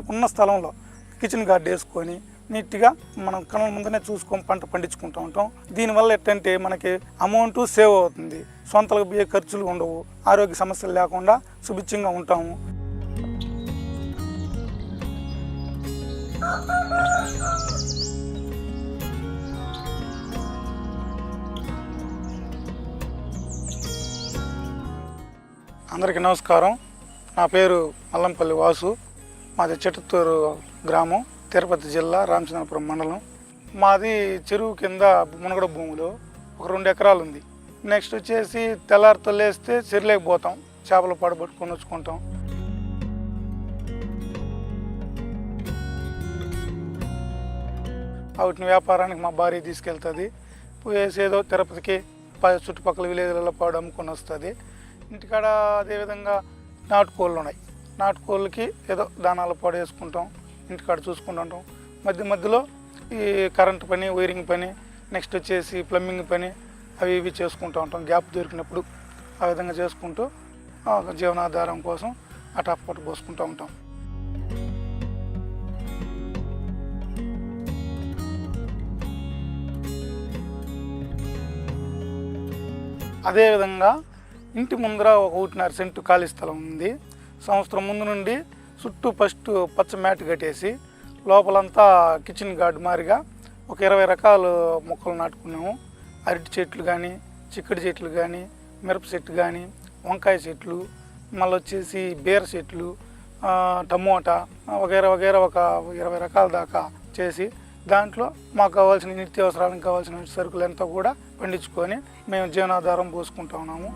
మనకున్న స్థలంలో kitchen gourd వేసుకొని నీట్గా మనం కళ్ళ ముందనే చూసుకొని పంట పండించుకుంటూ ఉంటాం. దీనివల్ల ఏంటంటే మనకి అమౌంట్ సేవ్ అవుతుంది. సొంతలకు పోయే ఖర్చులు ఉండవు. ఆరోగ్య సమస్యలు లేకుండా సుభిక్షంగా ఉంటాము. అందరికీ నమస్కారం. నా పేరు మల్లంపల్లి వాసు. మాది చెట్టుతూరు గ్రామం తిరుపతి జిల్లా రామచంద్రపురం మండలం. మాది చెరువు కింద మునగడ భూములు ఒక రెండు ఎకరాలు ఉంది నెక్స్ట్ వచ్చేసి తెల్లారితో లేస్తే చెరులేకపోతాం పోతాం చేపలు పడబట్టుకొని వచ్చుకుంటాం. వాటిని వ్యాపారానికి మా భార్య తీసుకెళ్తుంది. పోయేసి ఏదో తిరుపతికి చుట్టుపక్కల విలేజ్లలో పాడు అమ్ముకొని వస్తుంది. ఇంటికాడ అదేవిధంగా నాటుకోళ్ళు ఉన్నాయి నాటుకోళ్ళకి ఏదో దానాలు పడేసుకుంటాం వేసుకుంటాం ఇంటికాడ చూసుకుంటుంటాం మధ్య మధ్యలో ఈ కరెంట్ పని వైరింగ్ పని నెక్స్ట్ వచ్చేసి ప్లంబింగ్ పని అవి ఇవి చేసుకుంటూ ఉంటాం. గ్యాప్ దొరికినప్పుడు ఆ విధంగా చేసుకుంటూ జీవనాధారం కోసం అటాపట పోసుకుంటూ ఉంటాం. అదేవిధంగా ఇంటి ముందర ఒక ఒకటిన్నర సెంటు ఖాళీ స్థలం ఉంది. సంవత్సరం ముందు నుండి చుట్టూ ఫస్ట్ పచ్చ మ్యాట్ కట్టేసి లోపలంతా కిచెన్ గార్డ్ మారిగా ఒక ఇరవై రకాలు మొక్కలు నాటుకున్నాము. అరటి చెట్లు కానీ చిక్కుడు చెట్లు కానీ మిరప చెట్టు కానీ వంకాయ చెట్లు మళ్ళీ వచ్చేసి బీర చెట్లు టమోటా వగైరా వగైరా ఒక ఇరవై రకాల దాకా చేసి దాంట్లో మాకు కావాల్సిన నిత్యావసరాలకు కావాల్సిన సరుకులు ఎంతో కూడా పండించుకొని మేము జీవనాధారం పోసుకుంటా ఉన్నాము.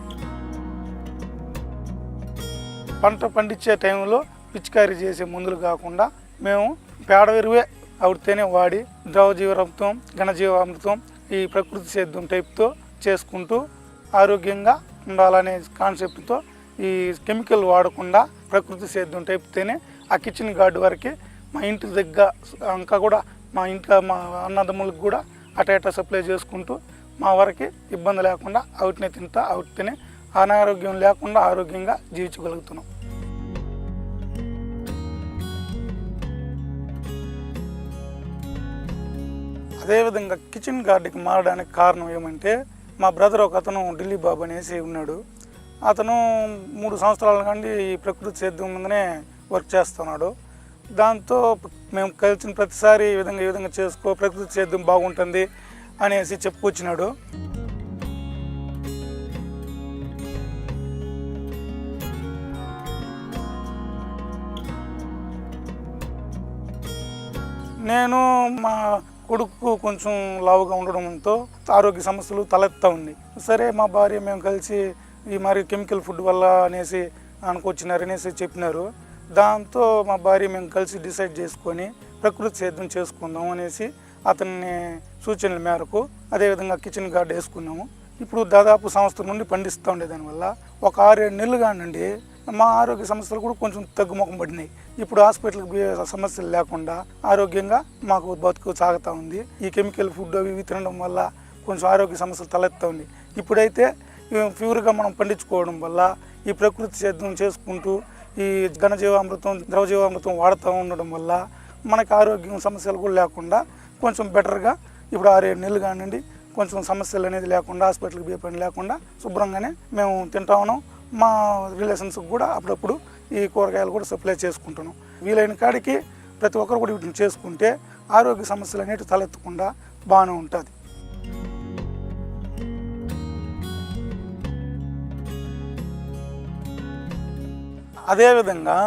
పంట పండించే టైంలో పిచికారీ చేసే మందులు కాకుండా మేము పేడ ఎరువే అవుడితేనే వాడి ద్రవజీవామృతం ఘనజీవామృతం ఈ ప్రకృతి సేద్యం టైప్తో చేసుకుంటూ ఆరోగ్యంగా ఉండాలనే కాన్సెప్ట్తో ఈ కెమికల్ వాడకుండా ప్రకృతి సేద్యం టైప్తోనే ఆ కిచెన్ గార్డ్ వరకు మా ఇంటి దగ్గర ఇంకా కూడా మా ఇంట్లో మా అన్నదమ్ములకు కూడా అటా సప్లై చేసుకుంటూ మా వరకు ఇబ్బంది లేకుండా అవుటినే తింటా అవుటినే అనారోగ్యం లేకుండా ఆరోగ్యంగా జీవించగలుగుతున్నాం. అదేవిధంగా కిచెన్ గార్డెన్కి మారడానికి కారణం ఏమంటే మా బ్రదర్ ఒక అతను ఢిల్లీ బాబు అనేసి ఉన్నాడు. అతను మూడు సంవత్సరాల నుండి ఈ ప్రకృతి సేద్యం మీదనే వర్క్ చేస్తున్నాడు. దాంతో మేము కలిసిన ప్రతిసారి ఈ విధంగా ఈ విధంగా చేసుకో ప్రకృతి సేద్యం బాగుంటుంది అనేసి చెప్పుకొచ్చినాడు. నేను మా కొడుకు కొంచెం లావుగా ఉండడంతో ఆరోగ్య సమస్యలు తలెత్తా ఉంది. సరే మా భార్య మేము కలిసి ఈ మరి కెమికల్ ఫుడ్ వల్ల అనేసి అనుకొచ్చినారు అనేసి చెప్పినారు. దాంతో మా భార్య మేము కలిసి డిసైడ్ చేసుకొని ప్రకృతి సేద్యం చేసుకుందాం అనేసి అతన్ని సూచనల మేరకు అదేవిధంగా కిచెన్ గార్డ్ వేసుకున్నాము. ఇప్పుడు దాదాపు సంవత్సరం నుండి పండిస్తూ ఉండే దానివల్ల ఒక ఆరేడు నెలలు కానివ్వండి మా ఆరోగ్య సమస్యలు కూడా కొంచెం తగ్గుముఖం పడినాయి. ఇప్పుడు హాస్పిటల్కి సమస్యలు లేకుండా ఆరోగ్యంగా మాకు బతుకు సాగుతూ ఉంది. ఈ కెమికల్ ఫుడ్ అవి ఇవి తినడం వల్ల కొంచెం ఆరోగ్య సమస్యలు తలెత్తా ఉంది. ఇప్పుడైతే ప్యూర్గా మనం పండించుకోవడం వల్ల ఈ ప్రకృతి సేద్యం చేసుకుంటూ ఈ ఘనజీవామృతం ద్రవజీవామృతం వాడుతూ ఉండడం వల్ల మనకి ఆరోగ్యం సమస్యలు కూడా లేకుండా కొంచెం బెటర్గా ఇప్పుడు ఆరేడు నెలలు కానివ్వండి కొంచెం సమస్యలు అనేది లేకుండా హాస్పిటల్కి పోయే పని లేకుండా శుభ్రంగానే మేము తింటా ఉన్నాం. మా రిలేషన్స్కి కూడా అప్పుడప్పుడు ఈ కూరగాయలు కూడా సప్లై చేసుకుంటున్నాం. వీలైన కాడికి ప్రతి ఒక్కరు కూడా వీటిని చేసుకుంటే ఆరోగ్య సమస్యలు అనేవి తలెత్తకుండా బాగానే ఉంటుంది. అదేవిధంగా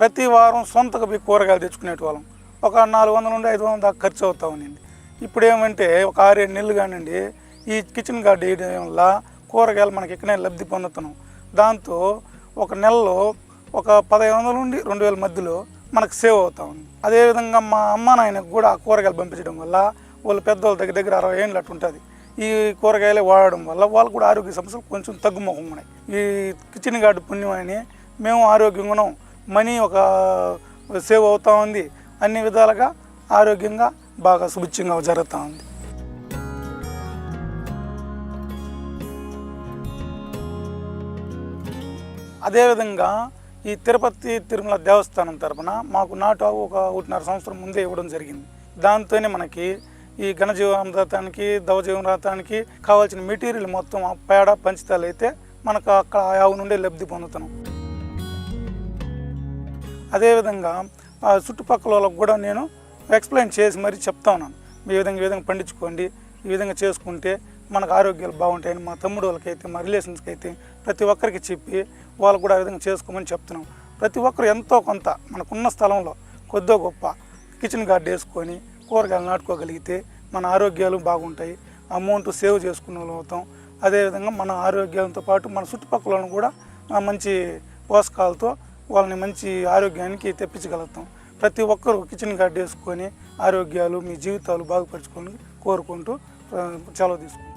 ప్రతి వారం సొంతగా పోయి కూరగాయలు తెచ్చుకునేటి వాళ్ళం. ఒక నాలుగు వందల నుండి ఐదు వందల దాకా ఖర్చు అవుతా ఉండింది. ఇప్పుడు ఏమంటే ఒక ఆరేడు నెలలు కానివ్వండి ఈ కిచెన్ గార్డెన్ వేయడం వల్ల కూరగాయలు మనకి ఎక్కడైనా లబ్ధి పొందుతున్నాం. దాంతో ఒక నెలలో ఒక పదహైదు వందల నుండి రెండు వేల మధ్యలో మనకు సేవ్ అవుతా ఉంది. అదేవిధంగా మా అమ్మ నాయనకు కూడా ఆ కూరగాయలు పంపించడం వల్ల వాళ్ళు పెద్దవాళ్ళ దగ్గర దగ్గర అరవై ఏళ్ళు అట్టు ఉంటుంది. ఈ కూరగాయలే వాడడం వల్ల వాళ్ళు కూడా ఆరోగ్య సమస్యలు కొంచెం తగ్గుముఖం ఉన్నాయి. ఈ కిచెన్ గార్డు పుణ్యం అని మేము ఆరోగ్యంగా ఉన్నాం మనీ ఒక సేవ్ అవుతా ఉంది. అన్ని విధాలుగా ఆరోగ్యంగా బాగా సుభిక్షంగా జరుగుతూ ఉంది. అదేవిధంగా ఈ తిరుపతి తిరుమల దేవస్థానం తరపున మాకు నాటు ఆవు ఒక ఒకటిన్నర సంవత్సరం ముందే ఇవ్వడం జరిగింది. దాంతోనే మనకి ఈ ఘనజీవనదాతానికి దవజీవనదాతానికి కావాల్సిన మెటీరియల్ మొత్తం ఆ పేడ పంచితాలు అయితే మనకు అక్కడ ఆవు నుండే లబ్ధి పొందుతున్నాం. అదేవిధంగా ఆ చుట్టుపక్కల వాళ్ళకు కూడా నేను ఎక్స్ప్లెయిన్ చేసి మరీ చెప్తా ఉన్నాను. ఈ విధంగా ఈ విధంగా పండించుకోండి ఈ విధంగా చేసుకుంటే మనకు ఆరోగ్యాలు బాగుంటాయని మా తమ్ముడు వాళ్ళకైతే మా రిలేషన్స్కి అయితే ప్రతి ఒక్కరికి చెప్పి వాళ్ళు కూడా ఆ విధంగా చేసుకోమని చెప్తున్నాం. ప్రతి ఒక్కరు ఎంతో కొంత మనకున్న స్థలంలో కొద్దో గొప్ప కిచెన్ గార్డ్ వేసుకొని కూరగాయలు నాటుకోగలిగితే మన ఆరోగ్యాలు బాగుంటాయి. అమౌంట్ సేవ్ చేసుకునే వాళ్ళు అవుతాం. అదేవిధంగా మన ఆరోగ్యంతో పాటు మన చుట్టుపక్కల కూడా మంచి పోషకాలతో వాళ్ళని మంచి ఆరోగ్యానికి తెప్పించగలుగుతాం. ప్రతి ఒక్కరు కిచెన్ గార్డ్ వేసుకొని ఆరోగ్యాలు మీ జీవితాలు బాగుపరచుకొని కోరుకుంటూ ఆ, సెలవు తీసుకుంటాం